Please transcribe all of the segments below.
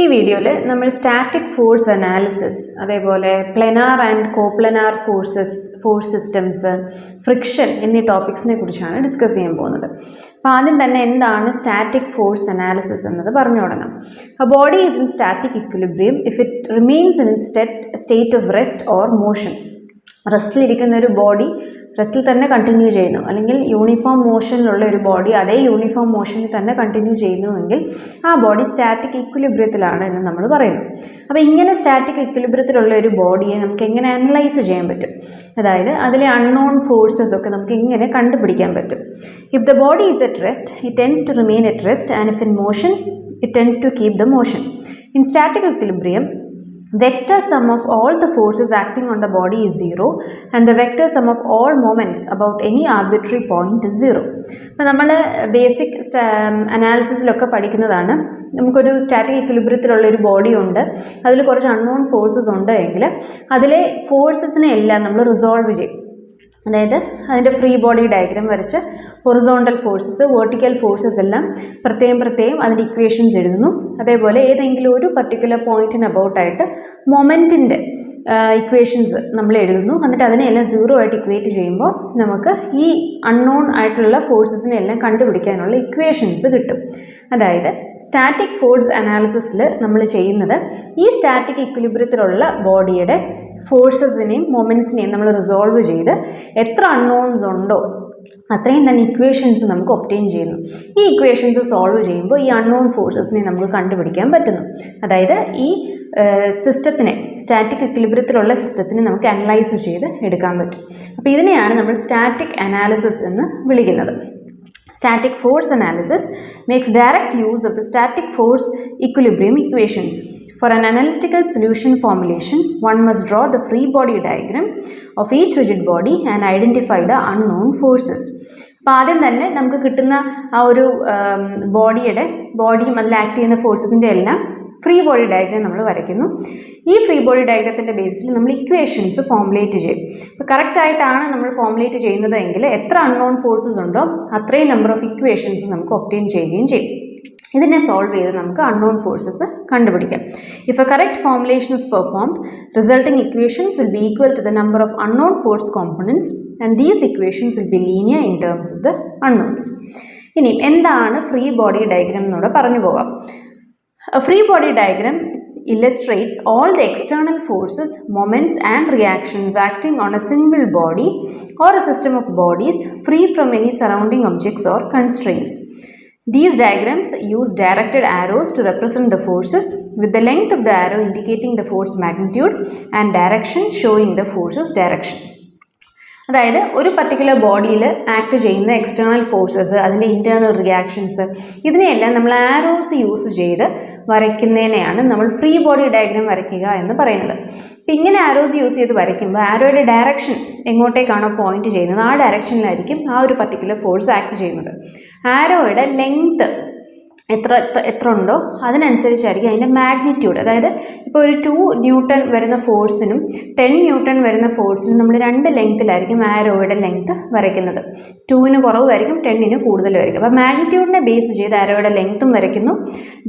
ഈ വീഡിയോയിൽ നമ്മൾ സ്റ്റാറ്റിക് ഫോഴ്സ് അനാലിസിസ് അതേപോലെ planar and coplanar forces force systems friction എന്നീ ടോപ്പിക്സിനെ കുറിച്ചാണ് ഡിസ്കസ് ചെയ്യാൻ പോകുന്നത്. അപ്പോൾ ആദ്യം തന്നെ എന്താണ് സ്റ്റാറ്റിക് ഫോഴ്സ് അനാലിസിസ് എന്നത് പറഞ്ഞു തുടങ്ങാം. A body is in static equilibrium if it remains in state state of rest or motion റെസ്റ്റിലിരിക്കുന്ന ഒരു ബോഡി റെസ്റ്റിൽ തന്നെ കണ്ടിന്യൂ ചെയ്യുന്നു. അല്ലെങ്കിൽ യൂണിഫോം മോഷനിലുള്ള ഒരു ബോഡി അതേ യൂണിഫോം മോഷനിൽ തന്നെ കണ്ടിന്യൂ ചെയ്യുന്നുവെങ്കിൽ ആ ബോഡി സ്റ്റാറ്റിക് ഇക്വിലിബ്രിയത്തിലാണ് എന്ന് നമ്മൾ പറയുന്നു. അപ്പോൾ ഇങ്ങനെ സ്റ്റാറ്റിക് ഇക്വിലിബ്രിയത്തിലുള്ള ഒരു ബോഡിയെ നമുക്ക് എങ്ങനെ അനലൈസ് ചെയ്യാൻ പറ്റും? അതായത് അതിലെ അൺനോൺ ഫോഴ്സസ് ഒക്കെ നമുക്ക് എങ്ങനെ കണ്ടുപിടിക്കാൻ പറ്റും? If the body is at rest it tends to remain at rest and if in motion it tends to keep the motion in static equilibrium vector sum of all the forces acting on the body is zero and the vector sum of all moments about any arbitrary point is zero അപ്പോൾ നമ്മൾ basic അനാലിസിസിലൊക്കെ പഠിക്കുന്നതാണ്. നമുക്കൊരു static ഇക്വിലിബ്രിയത്തിലുള്ള ഒരു body ഉണ്ട്. അതിൽ കുറച്ച് unknown forces ഉണ്ട് എങ്കിൽ അതിലെ ഫോഴ്സസിനെ എല്ലാം നമ്മൾ റിസോൾവ് ചെയ്യും. അതായത് അതിന്റെ ഫ്രീ ബോഡി ഡയഗ്രാം വരച്ച് ഹൊറിസോണ്ടൽ ഫോഴ്സസ് വേർട്ടിക്കൽ ഫോഴ്സസ് എല്ലാം പ്രത്യേകം പ്രത്യേകം അതിന്റെ ഇക്വേഷൻസ് എഴുതുന്നു. അതേപോലെ ഏതെങ്കിലും ഒരു പർട്ടിക്കുലർ പോയിന്റിന് അബൌട്ടായിട്ട് മൊമെന്റിന്റെ ഇക്വേഷൻസ് നമ്മൾ എഴുതുന്നു. എന്നിട്ട് അതിനെല്ലാം സീറോ ആയിട്ട് ഇക്വേറ്റ് ചെയ്യുമ്പോൾ നമുക്ക് ഈ അൺനോൺ ആയിട്ടുള്ള ഫോഴ്സസിനെ എല്ലാം കണ്ടുപിടിക്കാനുള്ള ഇക്വേഷൻസ് കിട്ടും. അതായത് സ്റ്റാറ്റിക് ഫോഴ്സ് അനാലിസിസിൽ നമ്മൾ ചെയ്യുന്നത് ഈ സ്റ്റാറ്റിക് ഇക്വിലിബ്രിയത്തിലുള്ള ബോഡിയുടെ ഫോഴ്സസിനെയും മൊമെൻസിനെയും നമ്മൾ റിസോൾവ് ചെയ്ത് എത്ര അൺനോൺസ് ഉണ്ടോ അത്രയും തന്നെ ഇക്വേഷൻസ് നമുക്ക് ഒപ്റ്റെയിൻ ചെയ്യുന്നു. ഈ ഇക്വേഷൻസ് സോൾവ് ചെയ്യുമ്പോൾ ഈ അൺനോൺ ഫോഴ്സസിനെ നമുക്ക് കണ്ടുപിടിക്കാൻ പറ്റുന്നു. അതായത് ഈ സിസ്റ്റത്തിനെ സ്റ്റാറ്റിക് ഇക്വിലിബ്രിയത്തിലുള്ള സിസ്റ്റത്തിനെ നമുക്ക് അനലൈസ് ചെയ്ത് എടുക്കാൻ പറ്റും. അപ്പോൾ ഇതിനെയാണ് നമ്മൾ സ്റ്റാറ്റിക് അനാലിസിസ് എന്ന് വിളിക്കുന്നത്. Static force analysis makes direct use of the static force equilibrium equations. For an analytical solution formulation, one must draw the free body diagram of each rigid body and identify the unknown forces. അപ്പോൾ ആദ്യം തന്നെ നമുക്ക് കിട്ടുന്ന ആ ഒരു ബോഡിയുടെ ബോഡിയും അതിൽ act ചെയ്യുന്ന ഫോഴ്സസിന്റെ എല്ലാം ഫ്രീ ബോഡി ഡയഗ്രാം നമ്മൾ വരയ്ക്കുന്നു. ഈ ഫ്രീ ബോഡി ഡയഗ്രത്തിന്റെ ബേസിൽ നമ്മൾ ഇക്വേഷൻസ് ഫോമുലേറ്റ് ചെയ്യും. അപ്പോൾ കറക്റ്റായിട്ടാണ് നമ്മൾ ഫോമുലേറ്റ് ചെയ്യുന്നത് എങ്കിൽ എത്ര അൺനോൺ ഫോഴ്സസ് ഉണ്ടോ അത്രയും നമ്പർ ഓഫ് ഇക്വേഷൻസ് നമുക്ക് ഒപ്റ്റെയിൻ ചെയ്യുകയും ചെയ്യും. ഇതിനെ സോൾവ് ചെയ്ത് നമുക്ക് അൺനോൺ ഫോഴ്സസ് കണ്ടുപിടിക്കാം. If a correct formulation is performed resulting equations will be equal to the number of unknown force components and these equations will be linear in terms of the unknowns ഇനി എന്താണ് free body diagram എന്നൂടെ പറഞ്ഞു പോകാം. A free body diagram illustrates all the external forces, moments, and reactions acting on a single body or a system of bodies free from any surrounding objects or constraints. These diagrams use directed arrows to represent the forces, with the length of the arrow indicating the force magnitude and direction showing the force's direction. അതായത് ഒരു particular ബോഡിയിൽ act ചെയ്യുന്ന external forces അതിന്റെ internal reactions ഇതിനെയെല്ലാം നമ്മൾ arrows use ചെയ്ത് വരയ്ക്കുന്നതിനെയാണ് നമ്മൾ free body diagram വരയ്ക്കുക എന്ന് പറയുന്നത്. അപ്പം ഇങ്ങനെ ആരോസ് യൂസ് ചെയ്ത് വരയ്ക്കുമ്പോൾ ആരോയുടെ ഡയറക്ഷൻ എങ്ങോട്ടേക്കാണോ പോയിന്റ് ചെയ്യുന്നത് ആ ഡയറക്ഷനിലായിരിക്കും ആ ഒരു പർട്ടിക്കുലർ ഫോഴ്സ് ആക്ട് ചെയ്യുന്നത്. ആരോയുടെ ലെങ്ത്ത് എത്ര എത്ര എത്ര ഉണ്ടോ അതിനനുസരിച്ചായിരിക്കും അതിന്റെ മാഗ്നിറ്റ്യൂഡ് അതായത് ഇപ്പോൾ ഒരു ടു ന്യൂട്ടൺ വരുന്ന ഫോഴ്സിനും ടെൻ ന്യൂട്ടൺ വരുന്ന ഫോഴ്സിനും നമ്മൾ രണ്ട് ലെങ്ത്തിലായിരിക്കും ആരോയുടെ ലെങ്ത്ത് വരയ്ക്കുന്നത്. ടൂവിന് കുറവായിരിക്കും ടെന്നിന് കൂടുതലായിരിക്കും അപ്പോൾ മാഗ്നിറ്റ്യൂഡിനെ ബേസ് ചെയ്ത് ആരോയുടെ ലെങ്ത്തും വരയ്ക്കുന്നു.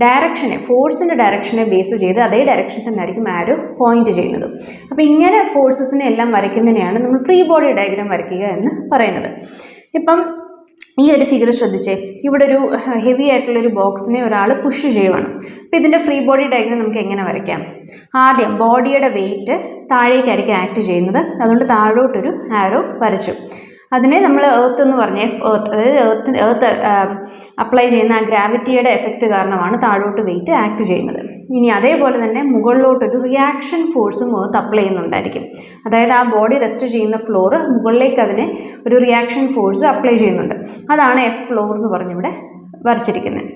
ഡയറക്ഷനെ ഫോഴ്സിന്റെ ഡയറക്ഷനെ ബേസ് ചെയ്ത് അതേ ഡയറക്ഷനിൽ തന്നെ ആയിരിക്കും ആരോ പോയിന്റ് ചെയ്യുന്നത്. അപ്പോൾ ഇങ്ങനെ ഫോഴ്സസിനെ എല്ലാം വരയ്ക്കുന്നതിനെയാണ് നമ്മൾ ഫ്രീ ബോഡി ഡയഗ്രാം വരയ്ക്കുക എന്ന് പറയുന്നത്. ഇപ്പം ഈ ഒരു ഫിഗർ ശ്രദ്ധിച്ചേ. ഇവിടെ ഒരു ഹെവി ആയിട്ടുള്ള ഒരു ബോക്സിനെ ഒരാൾ പുഷ് ചെയ്യുവാണ്. അപ്പോൾ ഇതിന്റെ ഫ്രീ ബോഡി ഡയഗ്രം നമുക്ക് എങ്ങനെ വരയ്ക്കാം? ആദ്യം ബോഡിയുടെ വെയിറ്റ് താഴേക്കായിരിക്കും ആക്ട് ചെയ്യുന്നത്. അതുകൊണ്ട് താഴോട്ടൊരു ആരോ വരച്ചു. അതിനെ നമ്മൾ എർത്ത് എന്ന് പറഞ്ഞ എഫ് എർത്ത് അതായത് എർത്ത് എർത്ത് അപ്ലൈ ചെയ്യുന്ന ആ ഗ്രാവിറ്റിയുടെ എഫക്റ്റ് കാരണമാണ് താഴോട്ട് വെയിറ്റ് ആക്ട് ചെയ്യുന്നത്. ഇനി അതേപോലെ തന്നെ മുകളിലോട്ടൊരു റിയാക്ഷൻ ഫോഴ്സും എർത്ത് അപ്ലൈ ചെയ്യുന്നുണ്ടായിരിക്കും. അതായത് ആ ബോഡി റെസ്റ്റ് ചെയ്യുന്ന ഫ്ലോർ മുകളിലേക്ക് അതിനെ ഒരു റിയാക്ഷൻ ഫോഴ്സ് അപ്ലൈ ചെയ്യുന്നുണ്ട്. അതാണ് എഫ് ഫ്ലോർ എന്ന് പറഞ്ഞിവിടെ വരച്ചിരിക്കുന്നത്.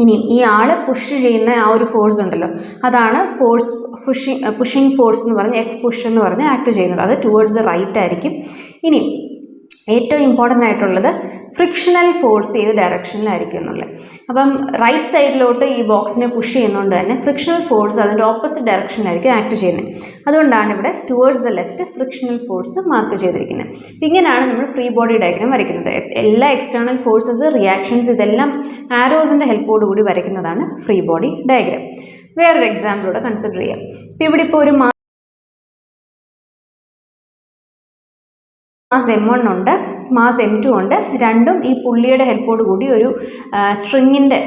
ഇനിയും ഈ ആൾ പുഷ് ചെയ്യുന്ന ആ ഒരു ഫോഴ്സ് ഉണ്ടല്ലോ അതാണ് ഫോഴ്സ് പുഷിങ് പുഷിങ് ഫോഴ്സ് എന്ന് പറഞ്ഞ് എഫ് പുഷ് എന്ന് പറഞ്ഞ് ആക്ട് ചെയ്യുന്നത്. അത് ടുവേർഡ്സ് ദ റൈറ്റ് ആയിരിക്കും. ഇനി ഏറ്റവും ഇമ്പോർട്ടന്റ് ആയിട്ടുള്ളത് ഫ്രിക്ഷണൽ ഫോഴ്സ് ഏത് ഡയറക്ഷനിലായിരിക്കും എന്നുള്ളത്. അപ്പം റൈറ്റ് സൈഡിലോട്ട് ഈ ബോക്സിനെ പുഷ് ചെയ്യുന്നതുകൊണ്ട് തന്നെ ഫ്രിക്ഷണൽ ഫോഴ്സ് അതിന്റെ ഓപ്പോസിറ്റ് ഡയറക്ഷനിലായിരിക്കും ആക്ട് ചെയ്യുന്നത് അതുകൊണ്ടാണ് ഇവിടെ towards the left frictional force mark ചെയ്തിരിക്കുന്നത് ഇങ്ങനെയാണ് നമ്മൾ ഫ്രീ ബോഡി ഡയഗ്രാം വരയ്ക്കുന്നത്. എല്ലാ എക്സ്റ്റേണൽ ഫോഴ്സസ് റിയാക്ഷൻസ് ഇതെല്ലാം ആരോസിന്റെ ഹെൽപ്പോടുകൂടി വരയ്ക്കുന്നതാണ് ഫ്രീ ബോഡി ഡയഗ്രാം വേറൊരു എക്സാമ്പിളൂടെ കൺസിഡർ ചെയ്യാം. ഇപ്പോൾ ഇവിടെ ഇപ്പോൾ ഒരു മാസ് എം വൺ ഉണ്ട് മാസ് എം ടു ഉണ്ട്. രണ്ടും ഈ പുള്ളിയുടെ ഹെൽപ്പോട് കൂടി ഒരു സ്ട്രിങ്ങിന്റെ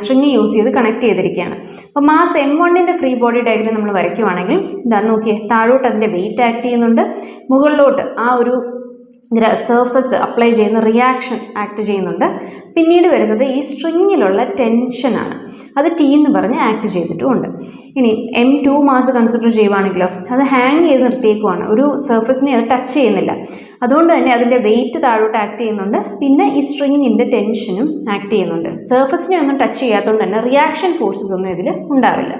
സ്ട്രിങ് യൂസ് ചെയ്ത് കണക്ട് ചെയ്തിരിക്കുകയാണ്. അപ്പോൾ മാസ് എം വണ്ണിന്റെ ഫ്രീ ബോഡി ഡയഗ്രം നമ്മൾ വരയ്ക്കുവാണെങ്കിൽ ഇതാ നോക്കിയേ താഴോട്ട് അതിന്റെ വെയിറ്റ് ആക്ട് ചെയ്യുന്നുണ്ട്. മുകളിലോട്ട് ആ ഒരു സർഫസ് അപ്ലൈ ചെയ്യുന്ന റിയാക്ഷൻ ആക്ട് ചെയ്യുന്നുണ്ട്. പിന്നീട് വരുന്നത് ഈ സ്ട്രിങ്ങിലുള്ള ടെൻഷനാണ് അത് ടി എന്ന് പറഞ്ഞ് ആക്ട് ചെയ്തിട്ടുമുണ്ട്. ഇനി എം ടു മാസ് കൺസിഡർ ചെയ്യുവാണെങ്കിലോ അത് ഹാങ് ചെയ്ത് നിർത്തിയേക്കുവാണ്. ഒരു സർഫസിനെ അത് ടച്ച് ചെയ്യുന്നില്ല. അതുകൊണ്ട് തന്നെ അതിന്റെ വെയിറ്റ് താഴോട്ട് ആക്ട് ചെയ്യുന്നുണ്ട്. പിന്നെ ഈ സ്ട്രിങ്ങിന്റെ ടെൻഷനും ആക്ട് ചെയ്യുന്നുണ്ട്. സർഫസിനെ ഒന്നും ടച്ച് ചെയ്യാത്തതുകൊണ്ട് തന്നെ റിയാക്ഷൻ ഫോഴ്സസ് ഒന്നും ഇതിൽ ഉണ്ടാവില്ല.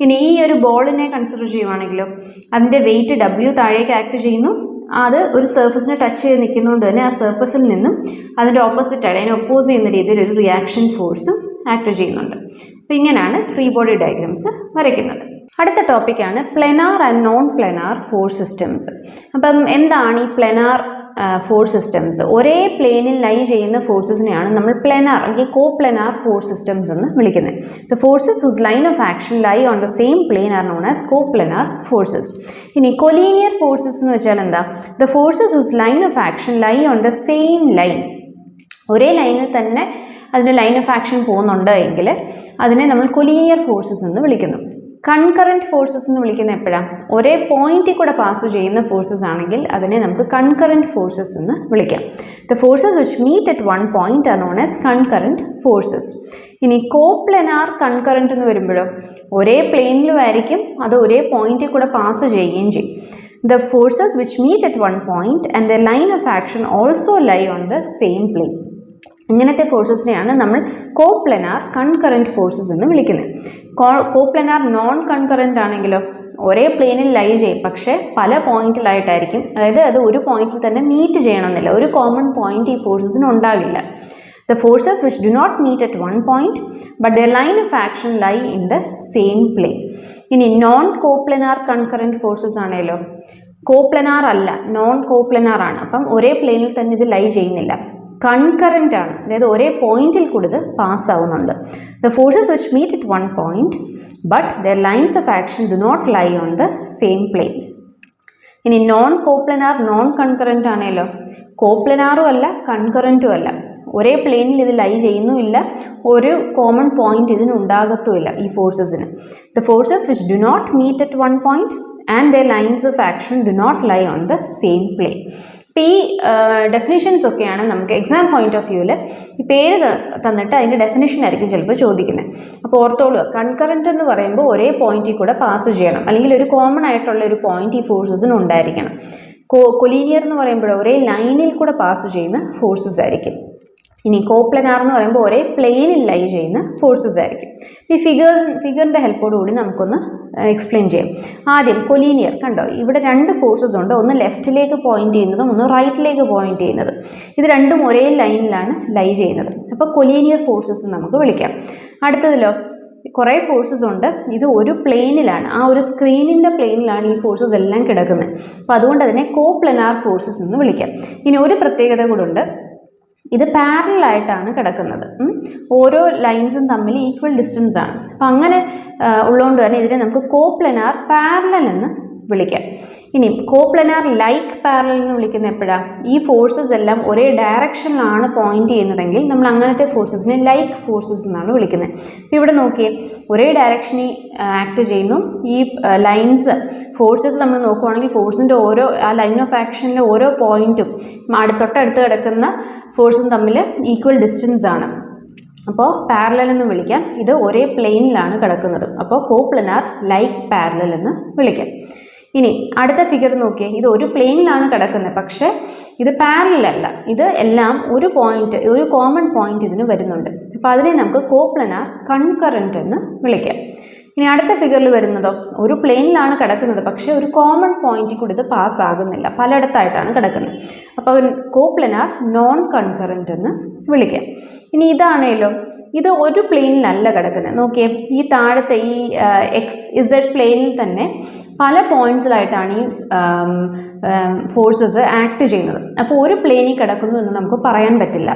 ഇനി ഈ ഒരു ബോളിനെ കൺസിഡർ ചെയ്യുവാണെങ്കിലോ അതിന്റെ വെയിറ്റ് ഡബ്ല്യു താഴേക്ക് ആക്ട് ചെയ്യുന്നു. അത് ഒരു സർഫസിനെ ടച്ച് ചെയ്ത് നിൽക്കുന്നതുകൊണ്ട് തന്നെ ആ സർഫസിൽ നിന്നും അതിന്റെ ഓപ്പോസിറ്റായിട്ട് അതിനെ ഒപ്പോസ് ചെയ്യുന്ന രീതിയിൽ ഒരു റിയാക്ഷൻ ഫോഴ്സും ആക്ട് ചെയ്യുന്നുണ്ട്. അപ്പോൾ ഇങ്ങനെയാണ് ഫ്രീ ബോഡി ഡയഗ്രാംസ് വരയ്ക്കുന്നത്. അടുത്ത ടോപ്പിക്കാണ് planar and non planar force systems അപ്പം എന്താണ് ഈ പ്ലെനാർ ഫോഴ്സ് സിസ്റ്റംസ് ഒരേ പ്ലെയിനിൽ ലൈ ചെയ്യുന്ന ഫോഴ്സസിനെയാണ് നമ്മൾ പ്ലെനാർ അല്ലെങ്കിൽ കോ പ്ലെനാർ ഫോഴ്സ് സിസ്റ്റംസ് എന്ന് വിളിക്കുന്നത്. The forces whose line of action lie on the same plane are known as coplanar forces ഇനി കൊലീനിയർ ഫോഴ്സസ് എന്ന് വെച്ചാൽ എന്താ? The forces whose line of action lie on the same line ഒരേ ലൈനിൽ തന്നെ അതിന്റെ ലൈൻ ഓഫ് ആക്ഷൻ പോകുന്നുണ്ട് എങ്കിൽ അതിനെ നമ്മൾ കൊലീനിയർ ഫോഴ്സസ് എന്ന് വിളിക്കുന്നു. കൺകറന്റ് ഫോഴ്സസ് എന്ന് വിളിക്കുന്ന എപ്പോഴാണ് ഒരേ പോയിന്റിൽ കൂടെ പാസ് ചെയ്യുന്ന ഫോഴ്സസ് ആണെങ്കിൽ അതിനെ നമുക്ക് കൺകറന്റ് ഫോഴ്സസ് എന്ന് വിളിക്കാം. The forces which meet at one point are known as concurrent forces ഇനി കോപ്ലെനാർ കൺകറന്റ് എന്ന് വരുമ്പോഴോ? ഒരേ പ്ലെയിനിലും ആയിരിക്കും അത് ഒരേ പോയിന്റിൽ കൂടെ പാസ് ചെയ്യുകയും ചെയ്യും. The forces which meet at one point and the line of action also lie on the same plane ഇങ്ങനത്തെ ഫോഴ്സസിനെയാണ് നമ്മൾ കോപ്ലനാർ കൺകറന്റ് ഫോഴ്സസ് എന്ന് വിളിക്കുന്നത്. കോപ്ലനാർ നോൺ കൺകറന്റ് ആണെങ്കിലോ ഒരേ പ്ലെയിനിൽ ലൈ ചെയ്യും പക്ഷേ പല പോയിന്റിലായിട്ടായിരിക്കും. അതായത് അത് ഒരു പോയിന്റിൽ തന്നെ മീറ്റ് ചെയ്യണമെന്നില്ല. ഒരു കോമൺ പോയിന്റ് ഈ ഫോഴ്സസിന് ഉണ്ടാകില്ല. The forces which do not meet at one point but the line of action lie in the same plane ഇനി നോൺ കോപ്ലനാർ കൺകറന്റ് ഫോഴ്സസ് ആണേലോ കോപ്ലനാർ അല്ല നോൺ കോപ്ലനാർ ആണ്. അപ്പം ഒരേ പ്ലെയിനിൽ തന്നെ ഇത് ലൈ ചെയ്യുന്നില്ല. കൺകറന്റ് ആണ്. അതായത് ഒരേ പോയിന്റിൽ കൂടി ഇത് പാസ് ആവുന്നുണ്ട്. The forces which meet at one point but the lines of action do not lie on the same plane ഇനി നോൺ കോപ്ലനാർ നോൺ കൺകറന്റ് ആണേലോ കോപ്ലനാറും അല്ല കൺകറന്റും അല്ല. ഒരേ പ്ലെയിനിൽ ഇത് ലൈ ചെയ്യുന്നുമില്ല. ഒരു കോമൺ പോയിന്റ് ഇതിന് ഉണ്ടാകത്തുമില്ല ഈ ഫോഴ്സസിന് the forces which do not meet at one point and the lines of action do not lie on the same plane ഇപ്പോൾ ഈ ഡെഫിനിഷൻസ് ഒക്കെയാണ് നമുക്ക് എക്സാം പോയിന്റ് ഓഫ് വ്യൂവിൽ ഈ പേര് തന്നിട്ട് അതിന്റെ ഡെഫിനിഷൻ ആയിരിക്കും ചിലപ്പോൾ ചോദിക്കുന്നത് അപ്പോൾ ഓർത്തോളുക കൺകറന്റ് എന്ന് പറയുമ്പോൾ ഒരേ പോയിന്റിൽ കൂടെ പാസ് ചെയ്യണം. അല്ലെങ്കിൽ ഒരു കോമൺ ആയിട്ടുള്ള ഒരു പോയിന്റ് ഈ ഫോഴ്സസിന് ഉണ്ടായിരിക്കണം. കൊലീനിയർ എന്ന് പറയുമ്പോൾ ഒരേ ലൈനിൽ കൂടെ പാസ് ചെയ്യുന്ന ഫോഴ്സസ് ആയിരിക്കും. ഇനി കോപ്ലനാർ എന്ന് പറയുമ്പോൾ ഒരേ പ്ലെയിനിൽ ലൈ ചെയ്യുന്ന ഫോഴ്സസ് ആയിരിക്കും. ഈ ഫിഗേഴ്സ് ഫിഗറിന്റെ ഹെൽപ്പോടുകൂടി നമുക്കൊന്ന് എക്സ്പ്ലെയിൻ ചെയ്യാം. ആദ്യം കൊലീനിയർ കണ്ടോ? ഇവിടെ രണ്ട് ഫോഴ്സസ് ഉണ്ട്. ഒന്ന് ലെഫ്റ്റിലേക്ക് പോയിന്റ് ചെയ്യുന്നതും ഒന്ന് റൈറ്റിലേക്ക് പോയിന്റ് ചെയ്യുന്നതും. ഇത് രണ്ടും ഒരേ ലൈനിലാണ് ലൈ ചെയ്യുന്നത്. അപ്പോൾ കൊലീനിയർ ഫോഴ്സസ് നമുക്ക് വിളിക്കാം. അടുത്തതിലോ? കുറേ ഫോഴ്സസ് ഉണ്ട്. ഇത് ഒരു പ്ലെയിനിലാണ് ആ ഒരു സ്ക്രീനിന്റെ പ്ലെയിനിലാണ് ഈ ഫോഴ്സസ് എല്ലാം കിടക്കുന്നത്. അപ്പോൾ അതുകൊണ്ട് അതിനെ കോപ്ലനാർ ഫോഴ്സസ് എന്ന് വിളിക്കാം. ഇനി ഒരു പ്രത്യേകത കൂടെ ഉണ്ട്. ഇത് പാരലായിട്ടാണ് കിടക്കുന്നത്. ഓരോ ലൈൻസും തമ്മിൽ ഈക്വൽ ഡിസ്റ്റൻസ് ആണ്. അപ്പം അങ്ങനെ ഉള്ളതുകൊണ്ട് തന്നെ ഇതിനെ നമുക്ക് കോപ്ലനാർ പാരലൽ എന്ന് വിളിക്കാം. ഇനി കോപ്ലനാർ ലൈക്ക് പാരലൽ എന്ന് വിളിക്കുന്ന എപ്പോഴാണ് ഈ ഫോഴ്സസ് എല്ലാം ഒരേ ഡയറക്ഷനിലാണ് പോയിന്റ് ചെയ്യുന്നതെങ്കിൽ നമ്മൾ അങ്ങനത്തെ ഫോഴ്സസിനെ ലൈക്ക് ഫോഴ്സസ് എന്നാണ് വിളിക്കുന്നത്. അപ്പോൾ ഇവിടെ നോക്കിയേ ഒരേ ഡയറക്ഷനിൽ ആക്ട് ചെയ്യുന്നു. ഈ ലൈൻസ് ഫോഴ്സസ് നമ്മൾ നോക്കുവാണെങ്കിൽ ഫോഴ്സിന്റെ ഓരോ ആ ലൈൻ ഓഫ് ആക്ഷനിലെ ഓരോ പോയിന്റും തൊട്ടടുത്ത് കിടക്കുന്ന ഫോഴ്സും തമ്മിൽ ഈക്വൽ ഡിസ്റ്റൻസ് ആണ്. അപ്പോൾ പാരലൽ എന്ന് വിളിക്കാം. ഇത് ഒരേ പ്ലെയിനിലാണ് കിടക്കുന്നത്. അപ്പോൾ കോപ്ലനാർ ലൈക്ക് പാരലൽ എന്ന് വിളിക്കാം. ഇനി അടുത്ത ഫിഗർ നോക്കിയേ. ഇത് ഒരു പ്ലെയിനിലാണ് കിടക്കുന്നത്. പക്ഷേ ഇത് പാരലല്ല ഇത് എല്ലാം ഒരു പോയിന്റ് ഒരു കോമൺ പോയിന്റ് ഇതിന് വരുന്നുണ്ട്. അപ്പോൾ അതിനെ നമുക്ക് കോപ്ലനാർ കൺകറന്റ് എന്ന് വിളിക്കാം. ഇനി അടുത്ത ഫിഗറിൽ വരുന്നതോ ഒരു പ്ലെയിനിലാണ് കിടക്കുന്നത്. പക്ഷേ ഒരു കോമൺ പോയിന്റിൽ കൂടി ഇത് പാസ് ആകുന്നില്ല. പലയിടത്തായിട്ടാണ് കിടക്കുന്നത്. അപ്പോൾ കോപ്ലനാർ നോൺ കൺകറന്റ് എന്ന് വിളിക്കാം. ഇനി ഇതാണേലോ ഇത് ഒരു പ്ലെയിനിലല്ല കിടക്കുന്നത്. നോക്കിയേ ഈ താഴത്തെ ഈ എക്സ് ഇസഡ് പ്ലെയിനിൽ തന്നെ പല പോയിന്റ്സിലായിട്ടാണ് ഈ ഫോഴ്സസ് ആക്ട് ചെയ്യുന്നത്. അപ്പോൾ ഒരു പ്ലെയിനിൽ കിടക്കുന്നു എന്ന് നമുക്ക് പറയാൻ പറ്റില്ല.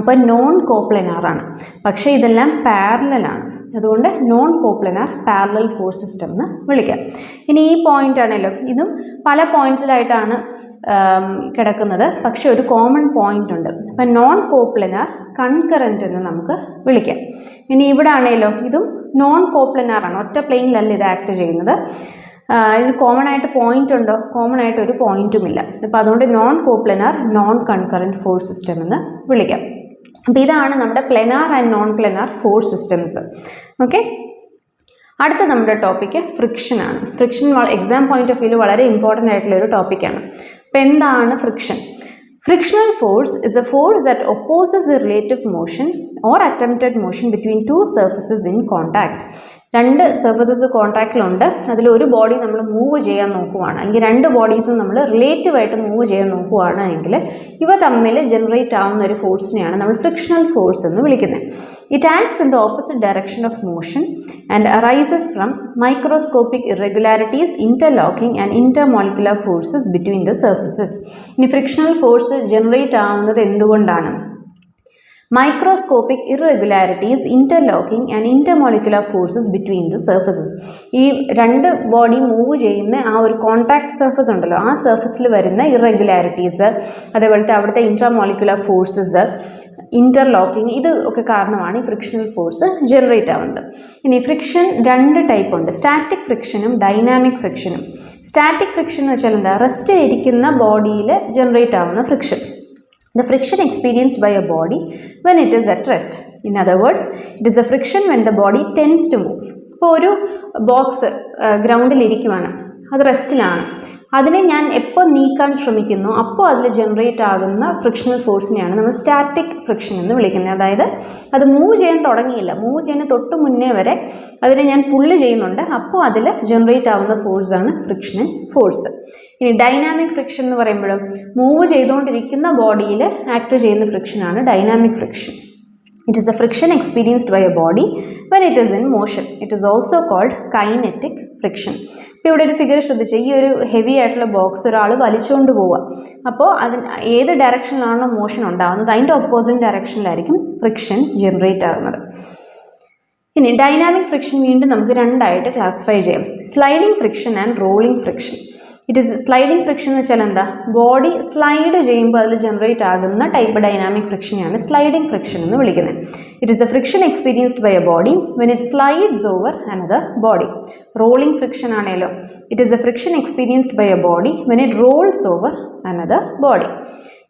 അപ്പോൾ നോൺ കോപ്ലനാറാണ് പക്ഷേ ഇതെല്ലാം പാരലലാണ് അതുകൊണ്ട് non coplanar parallel force system എന്ന് വിളിക്കാം. ഇനി ഈ പോയിന്റ് ആണല്ലോ ഇതും പല പോയിന്റ്സിലായിട്ടാണ് കിടക്കുന്നത്. പക്ഷെ ഒരു കോമൺ പോയിന്റ് ഉണ്ട്. അപ്പം നോൺ കോപ്ലനാർ കൺകറന്റ് എന്ന് നമുക്ക് വിളിക്കാം. ഇനി ഇവിടെ ആണേലോ ഇതും നോൺ കോപ്ലനാർ ആണ്. ഒറ്റ പ്ലെയിനിലല്ല ഇത് ആക്ട് ചെയ്യുന്നത്. ഇതിന് കോമൺ ആയിട്ട് പോയിന്റ് ഉണ്ടോ? കോമൺ ആയിട്ട് ഒരു പോയിന്റും ഇല്ല. അപ്പോൾ അതുകൊണ്ട് non coplanar non concurrent force system എന്ന് വിളിക്കാം. അപ്പോൾ ഇതാണ് നമ്മുടെ planar and non planar force systems okay അടുത്ത നമ്മുടെ ടോപ്പിക്ക് ഫ്രിക്ഷൻ ആണ്. Friction exam point of view വളരെ ഇമ്പോർട്ടന്റ് ആയിട്ടുള്ള ഒരു ടോപ്പിക്കാണ് അപ്പോൾ എന്താണ് friction frictional force is a force that opposes relative motion or attempted motion between two surfaces in contact രണ്ട് സർഫസസ് കോൺട്രാക്റ്റിലുണ്ട് അതിൽ ഒരു ബോഡി നമ്മൾ മൂവ് ചെയ്യാൻ നോക്കുവാണ്. അല്ലെങ്കിൽ രണ്ട് ബോഡീസും നമ്മൾ റിലേറ്റീവായിട്ട് മൂവ് ചെയ്യാൻ നോക്കുവാണ് എങ്കിൽ ഇവ തമ്മിൽ ജനറേറ്റ് ആവുന്ന ഒരു ഫോഴ്സിനെയാണ് നമ്മൾ ഫ്രിക്ഷണൽ ഫോഴ്സ് എന്ന് വിളിക്കുന്നത്. It acts in the opposite direction of motion and arises from microscopic irregularities interlocking and intermolecular forces between the surfaces ഇനി ഫ്രിക്ഷണൽ ഫോഴ്സ് ജനറേറ്റ് ആവുന്നത് എന്തുകൊണ്ടാണ്? Microscopic irregularities interlocking and intermolecular forces between the surfaces ഈ രണ്ട് body move ചെയ്യുന്ന ആ ഒരു contact surface ഉണ്ടല്ലോ ആ സർഫസിൽ വരുന്ന ഇറഗുലാരിറ്റീസ് അതേപോലത്തെ അവിടുത്തെ ഇൻട്രാമോളിക്കുലർ ഫോഴ്സസ് ഇന്റർലോക്കിംഗ് ഇത് ഒക്കെ കാരണമാണ് ഈ ഫ്രിക്ഷണൽ ഫോഴ്സ് ജനറേറ്റ് ആവുന്നത്. ഇനി ഫ്രിക്ഷൻ രണ്ട് ടൈപ്പ് ഉണ്ട് സ്റ്റാറ്റിക് ഫ്രിക്ഷനും ഡൈനാമിക് ഫ്രിക്ഷനും സ്റ്റാറ്റിക് ഫ്രിക്ഷൻ എന്ന് വെച്ചാൽ എന്താ? റെസ്റ്റിലിരിക്കുന്ന ബോഡിയിൽ ജനറേറ്റ് ആവുന്ന friction the friction experienced by a body when it is at rest. In other words, it is a friction when the body tends to move. ഇപ്പോൾ ഒരു ബോക്സ് ഗ്രൗണ്ടിൽ ഇരിക്കുവാണ്. അത് റെസ്റ്റിലാണ് അതിനെ ഞാൻ എപ്പോൾ നീക്കാൻ ശ്രമിക്കുന്നു അപ്പോൾ അതിൽ ജനറേറ്റ് ആകുന്ന ഫ്രിക്ഷണൽ ഫോഴ്സിനെയാണ് നമ്മൾ സ്റ്റാറ്റിക് ഫ്രിക്ഷൻ എന്ന് വിളിക്കുന്നത്. അതായത് അത് മൂവ് ചെയ്യാൻ തുടങ്ങിയില്ല. മൂവ് ചെയ്യുന്ന തൊട്ട് മുന്നേ വരെ അതിനെ ഞാൻ പുള്ള് ചെയ്യുന്നുണ്ട്. അപ്പോൾ അതിൽ ജനറേറ്റ് ആവുന്ന ഫോഴ്സാണ് ഫ്രിക്ഷണൽ ഫോഴ്സ് ഇനി ഡൈനാമിക് ഫ്രിക്ഷൻ എന്ന് പറയുമ്പോഴും മൂവ് ചെയ്തുകൊണ്ടിരിക്കുന്ന ബോഡിയിൽ ആക്ട് ചെയ്യുന്ന ഫ്രിക്ഷനാണ് dynamic friction it is a friction experienced by a body when it is in motion it is also called kinetic friction ഇപ്പോൾ ഇവിടെ ഒരു ഫിഗർ ശ്രദ്ധിച്ച് ഈ ഒരു ഹെവി ആയിട്ടുള്ള ബോക്സ് ഒരാൾ വലിച്ചുകൊണ്ട് പോവുക. അപ്പോൾ അതിന് ഏത് ഡയറക്ഷനിലാണോ മോഷൻ ഉണ്ടാകുന്നത് അതിന്റെ ഓപ്പോസിറ്റ് ഡയറക്ഷനിലായിരിക്കും ഫ്രിക്ഷൻ ജനറേറ്റ് ആകുന്നത് ഇനി ഡൈനാമിക് ഫ്രിക്ഷൻ വീണ്ടും നമുക്ക് രണ്ടായിട്ട് ക്ലാസിഫൈ ചെയ്യാം. Sliding friction and rolling friction it is sliding friction എന്ന് വെച്ചാൽ എന്താ? ബോഡി സ്ലൈഡ് ചെയ്യുമ്പോൾ അതിൽ ജനറേറ്റ് ആകുന്ന ടൈപ്പ് ഡൈനാമിക് ഫ്രിക്ഷനെയാണ് സ്ലൈഡിംഗ് ഫ്രിക്ഷൻ എന്ന് വിളിക്കുന്നത്. It is a friction experienced by a body when it slides over another body rolling friction ആണേലോ. It is a friction experienced by a body when it rolls over another body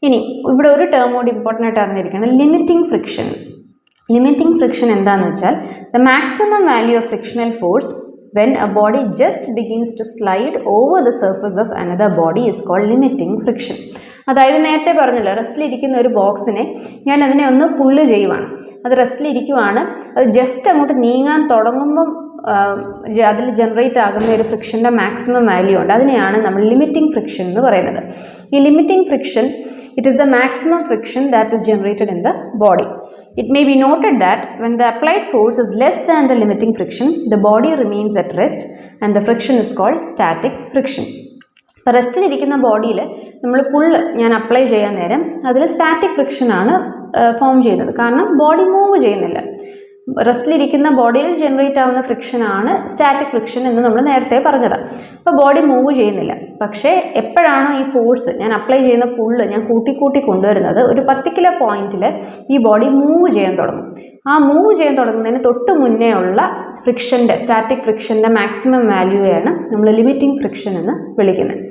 ഇനി ഇവിടെ ഒരു term കൂടി important ആയിട്ട് അറിഞ്ഞിരിക്കുകയാണ് limiting friction limiting friction എന്താണെന്ന് വെച്ചാൽ the maximum value of frictional force when a body just begins to slide over the surface of another body is called limiting friction. അതായത് നേരത്തെ പറഞ്ഞല്ലോ റെസ്റ്റിലിരിക്കുന്ന ഒരു ബോക്സിനെ ഞാൻ അതിനെ ഒന്ന് പുള്ള് ചെയ്യുവാണ്. അത് റെസ്റ്റിലിരിക്കുവാണ് അത് ജസ്റ്റ് അങ്ങോട്ട് നീങ്ങാൻ തുടങ്ങുമ്പം അതിൽ ജനറേറ്റ് ആകുന്ന ഒരു ഫ്രിക്ഷന്റെ മാക്സിമം വാല്യൂ ഉണ്ട്. അതിനെയാണ് നമ്മൾ ലിമിറ്റിംഗ് ഫ്രിക്ഷൻ എന്ന് പറയുന്നത്. ഈ limiting friction it is the maximum friction that is generated in the body. It may be noted that when the applied force is less than the limiting friction, the body remains at rest and the friction is called static friction. ഇപ്പോൾ റെസ്റ്റിലിരിക്കുന്ന ബോഡിയിൽ നമ്മൾ പുള്ള് ഞാൻ apply ചെയ്യാൻ നേരം അതിൽ static ഫ്രിക്ഷനാണ് form ചെയ്യുന്നത് കാരണം body move ചെയ്യുന്നില്ല റെസ്റ്റിലിരിക്കുന്ന ബോഡിയിൽ ജനറേറ്റ് ആവുന്ന ഫ്രിക്ഷൻ ആണ് സ്റ്റാറ്റിക് ഫ്രിക്ഷൻ എന്ന് നമ്മൾ നേരത്തെ പറഞ്ഞത്. അപ്പോൾ ബോഡി മൂവ് ചെയ്യുന്നില്ല. പക്ഷേ എപ്പോഴാണോ ഈ ഫോഴ്സ് ഞാൻ അപ്ലൈ ചെയ്യുന്ന പുള്ള് ഞാൻ കൂട്ടി കൂട്ടി കൊണ്ടുവരുന്നത് ഒരു പർട്ടിക്കുലർ പോയിന്റിൽ ഈ ബോഡി മൂവ് ചെയ്യാൻ തുടങ്ങും. ആ മൂവ് ചെയ്യാൻ തുടങ്ങുന്നതിന് തൊട്ട് മുന്നേ ഉള്ള ഫ്രിക്ഷന്റെ സ്റ്റാറ്റിക് ഫ്രിക്ഷന്റെ മാക്സിമം വാല്യൂയാണ് നമ്മൾ ലിമിറ്റിംഗ് ഫ്രിക്ഷൻ എന്ന് വിളിക്കുന്നത്.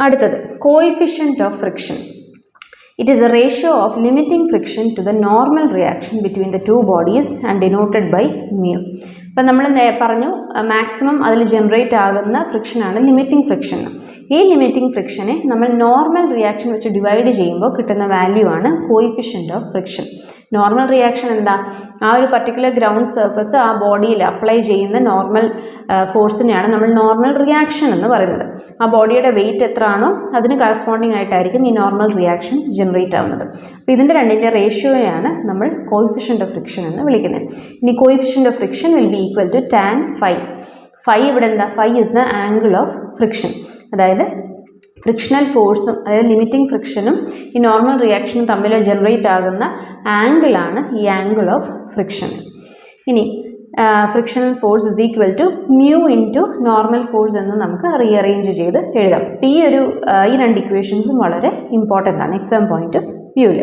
അടുത്തത് coefficient of friction It is a ratio of limiting friction to the normal reaction between the two bodies and denoted by mu. ഇപ്പം നമ്മൾ പറഞ്ഞു മാക്സിമം അതിൽ ജനറേറ്റ് ആകുന്ന ഫ്രിക്ഷനാണ് ലിമിറ്റിംഗ് ഫ്രിക്ഷൻ ഈ ലിമിറ്റിംഗ് ഫ്രിക്ഷനെ നമ്മൾ നോർമൽ റിയാക്ഷൻ വെച്ച് ഡിവൈഡ് ചെയ്യുമ്പോൾ കിട്ടുന്ന വാല്യൂ ആണ് coefficient of friction normal reaction എന്താ? ആ ഒരു പർട്ടിക്കുലർ ഗ്രൗണ്ട് സർഫസ് ആ ബോഡിയിൽ അപ്ലൈ ചെയ്യുന്ന നോർമൽ ഫോഴ്സിനെയാണ് നമ്മൾ നോർമൽ റിയാക്ഷൻ എന്ന് പറയുന്നത്. ആ ബോഡിയുടെ വെയിറ്റ് എത്ര ആണോ അതിന് കറസ്പോണ്ടിങ് ആയിട്ടായിരിക്കും ഈ നോർമൽ റിയാക്ഷൻ ജനറേറ്റ് ആവുന്നത്. അപ്പോൾ ഇതിന്റെ രണ്ടിന്റെ റേഷ്യോയാണ് നമ്മൾ കോയിഫിഷ്യന്റ് ഓഫ് ഫ്രിക്ഷൻ എന്ന് വിളിക്കുന്നത്. ഇനി coefficient of friction will be equal to tan phi phi ഇവിടെ എന്താ? Phi is the angle of friction അതായത് ഫ്രിക്ഷണൽ ഫോഴ്സും അതായത് ലിമിറ്റിംഗ് ഫ്രിക്ഷനും ഈ നോർമൽ റിയാക്ഷനും തമ്മിൽ ജനറേറ്റ് ആകുന്ന ആംഗിളാണ് ഈ ആംഗിൾ ഓഫ് ഫ്രിക്ഷൻ ഇനി frictional force is equal to mu in to normal force എന്ന് നമുക്ക് റീഅറേഞ്ച് ചെയ്ത് എഴുതാം. ഈ ഒരു ഈ രണ്ട് ഇക്വേഷൻസും വളരെ ഇമ്പോർട്ടന്റ് ആണ്. എക്സാം പോയിന്റ് ഓഫ് വ്യൂവിൽ